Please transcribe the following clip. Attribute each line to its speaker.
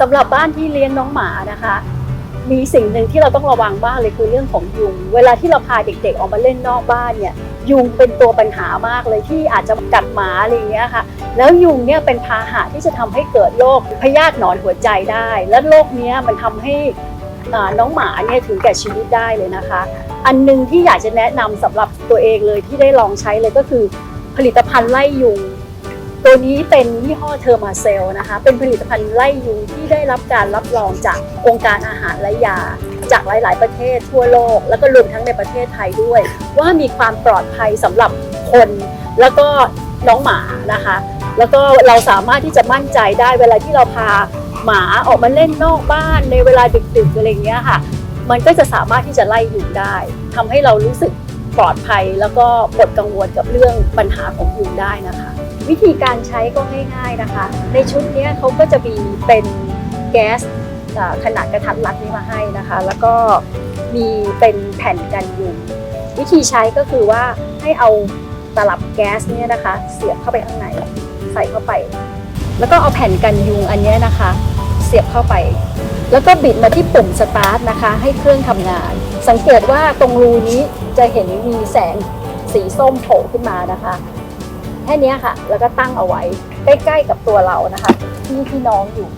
Speaker 1: สำหรับบ้านที่เลี้ยงน้องหมานะคะ มีสิ่งหนึ่งที่เราต้องระวังมากเลยคือเรื่องของยุง เวลาที่เราพาเด็กๆ ออกมาเล่นนอกบ้านเนี่ย ยุงเป็นตัวปัญหามากเลยที่อาจจะกัดหมาอะไรอย่างเงี้ยค่ะ แล้วยุงเนี่ยเป็นพาหะที่จะทำให้เกิดโรคพยาธิหนอนหัวใจได้ และโรคเนี้ยมันทำให้น้องหมาเนี่ยถึงแก่ชีวิตได้เลยนะคะ อันหนึงที่อยากจะแนะนำสำหรับตัวเองเลยที่ได้ลองใช้เลยก็คือผลิตภัณฑ์ไล่ยุง ตัวนี้เป็นยี่ห้อเทอร์มาเซลนะคะ เป็นผลิตภัณฑ์ไล่ยุงที่ได้รับการรับรองจากองค์การอาหารและยา จากหลาย ๆ ประเทศทั่วโลก แล้วก็รวมทั้งในประเทศไทยด้วย ว่ามีความปลอดภัยสำหรับคน แล้วก็น้องหมานะคะ แล้วก็เราสามารถที่จะมั่นใจได้เวลาที่เราพาหมาออกมาเล่นนอกบ้านในเวลาดึก ๆ อะไรเงี้ยค่ะ มันก็จะสามารถที่จะไล่ยุงได้ทำให้เรารู้สึกปลอดภัยแล้วก็หมดกังวลกับเรื่องปัญหาของยุงได้นะคะ วิธีการใช้ก็ง่ายๆนะคะ ในชุดนี้เขาก็จะมีเป็นแก๊สขนาดกระทัดรัดนี้มาให้นะคะ แล้วก็มีเป็นแผ่นกันยุงวิธีใช้ก็คือว่าให้เอาตลับแก๊สเนี่ยนะคะ เสียบเข้าไปข้างในใส่เข้าไป แล้วก็เอาแผ่นกันยุงอันนี้นะคะ เสียบเข้าไป แล้วก็บิดมาที่ปุ่มสตาร์ทนะคะ ให้เครื่องทำงาน สังเกตว่าตรงรูนี้จะเห็นมีแสงสีส้มโผล่ขึ้นมานะคะ แค่นี้ค่ะ แล้วก็ตั้งเอาไว้ใกล้ๆกับตัวเรานะคะ ที่ที่น้องอยู่